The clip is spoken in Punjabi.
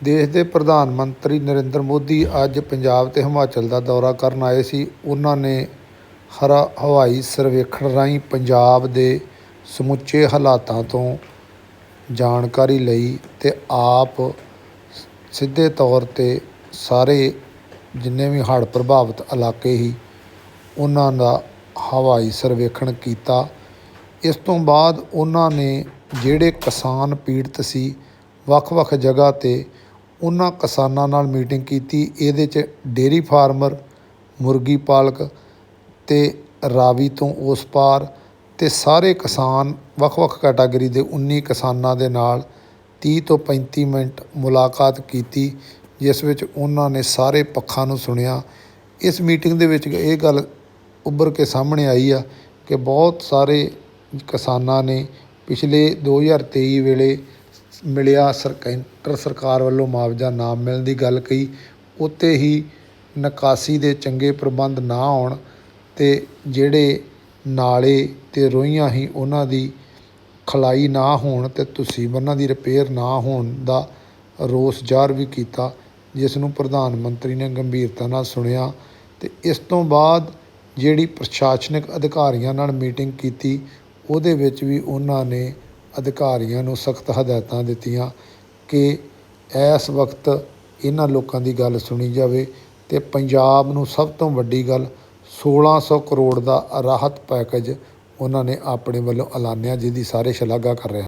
ਦੇਸ਼ ਦੇ ਪ੍ਰਧਾਨ ਮੰਤਰੀ ਨਰਿੰਦਰ ਮੋਦੀ ਅੱਜ ਪੰਜਾਬ ਅਤੇ ਹਿਮਾਚਲ ਦਾ ਦੌਰਾ ਕਰਨ ਆਏ ਸੀ। ਉਹਨਾਂ ਨੇ ਹਰਾ ਹਵਾਈ ਸਰਵੇਖਣ ਰਾਹੀਂ ਪੰਜਾਬ ਦੇ ਸਮੁੱਚੇ ਹਾਲਾਤਾਂ ਤੋਂ ਜਾਣਕਾਰੀ ਲਈ ਅਤੇ ਆਪ ਸਿੱਧੇ ਤੌਰ 'ਤੇ ਸਾਰੇ ਜਿੰਨੇ ਵੀ ਹੜ੍ਹ ਪ੍ਰਭਾਵਿਤ ਇਲਾਕੇ ਸੀ ਉਹਨਾਂ ਦਾ ਹਵਾਈ ਸਰਵੇਖਣ ਕੀਤਾ। ਇਸ ਤੋਂ ਬਾਅਦ ਉਹਨਾਂ ਨੇ ਜਿਹੜੇ ਕਿਸਾਨ ਪੀੜਤ ਸੀ ਵੱਖ ਵੱਖ ਜਗ੍ਹਾ 'ਤੇ ਉਹਨਾਂ ਕਿਸਾਨਾਂ ਨਾਲ ਮੀਟਿੰਗ ਕੀਤੀ। ਇਹਦੇ 'ਚ ਡੇਅਰੀ ਫਾਰਮਰ, ਮੁਰਗੀ ਪਾਲਕ ਅਤੇ ਰਾਵੀ ਤੋਂ ਉਸ ਪਾਰ ਅਤੇ ਸਾਰੇ ਕਿਸਾਨ ਵੱਖ ਵੱਖ ਕੈਟਾਗਰੀ ਦੇ ਉੱਨੀ ਕਿਸਾਨਾਂ ਦੇ ਨਾਲ ਤੀਹ ਤੋਂ ਪੈਂਤੀ ਮਿੰਟ ਮੁਲਾਕਾਤ ਕੀਤੀ, ਜਿਸ ਵਿੱਚ ਉਹਨਾਂ ਨੇ ਸਾਰੇ ਪੱਖਾਂ ਨੂੰ ਸੁਣਿਆ। ਇਸ ਮੀਟਿੰਗ ਦੇ ਵਿੱਚ ਇਹ ਗੱਲ ਉੱਭਰ ਕੇ ਸਾਹਮਣੇ ਆਈ ਆ ਕਿ ਬਹੁਤ ਸਾਰੇ ਕਿਸਾਨਾਂ ਨੇ ਪਿਛਲੇ 2023 ਵੇਲੇ ਮਿਲਿਆ ਸਰ ਕੈਂਟਰ ਸਰਕਾਰ ਵੱਲੋਂ ਮੁਆਵਜ਼ਾ ਨਾ ਮਿਲਣ ਦੀ ਗੱਲ ਕਹੀ। ਉੱਤੇ ਹੀ ਨਿਕਾਸੀ ਦੇ ਚੰਗੇ ਪ੍ਰਬੰਧ ਨਾ ਹੋਣ ਅਤੇ ਜਿਹੜੇ ਨਾਲੇ ਅਤੇ ਰੋਈਆਂ ਸੀ, ਉਹਨਾਂ ਦੀ ਖਲਾਈ ਨਾ ਹੋਣ ਅਤੇ ਤੁਸੀਂ ਬੰਨਾਂ ਦੀ ਰਿਪੇਅਰ ਨਾ ਹੋਣ ਦਾ ਰੋਸ ਜ਼ਾਹਰ ਵੀ ਕੀਤਾ, ਜਿਸ ਨੂੰ ਪ੍ਰਧਾਨ ਮੰਤਰੀ ਨੇ ਗੰਭੀਰਤਾ ਨਾਲ ਸੁਣਿਆ ਅਤੇ ਇਸ ਤੋਂ ਬਾਅਦ ਜਿਹੜੀ ਪ੍ਰਸ਼ਾਸਨਿਕ ਅਧਿਕਾਰੀਆਂ ਨਾਲ ਮੀਟਿੰਗ ਕੀਤੀ, ਉਹਦੇ ਵਿੱਚ ਵੀ ਉਹਨਾਂ ਨੇ ਅਧਿਕਾਰੀਆਂ ਨੂੰ ਸਖਤ ਹਦਾਇਤਾਂ ਦਿੱਤੀਆਂ ਕਿ ਇਸ ਵਕਤ ਇਹਨਾਂ ਲੋਕਾਂ ਦੀ ਗੱਲ ਸੁਣੀ ਜਾਵੇ ਅਤੇ ਪੰਜਾਬ ਨੂੰ ਸਭ ਤੋਂ ਵੱਡੀ ਗੱਲ ਸੋਲ੍ਹਾਂ ਸੌ ਕਰੋੜ ਦਾ ਰਾਹਤ ਪੈਕੇਜ ਉਹਨਾਂ ਨੇ ਆਪਣੇ ਵੱਲੋਂ ਐਲਾਨਿਆ, ਜਿਹਦੀ ਸਾਰੇ ਸ਼ਲਾਘਾ ਕਰ ਰਹੇ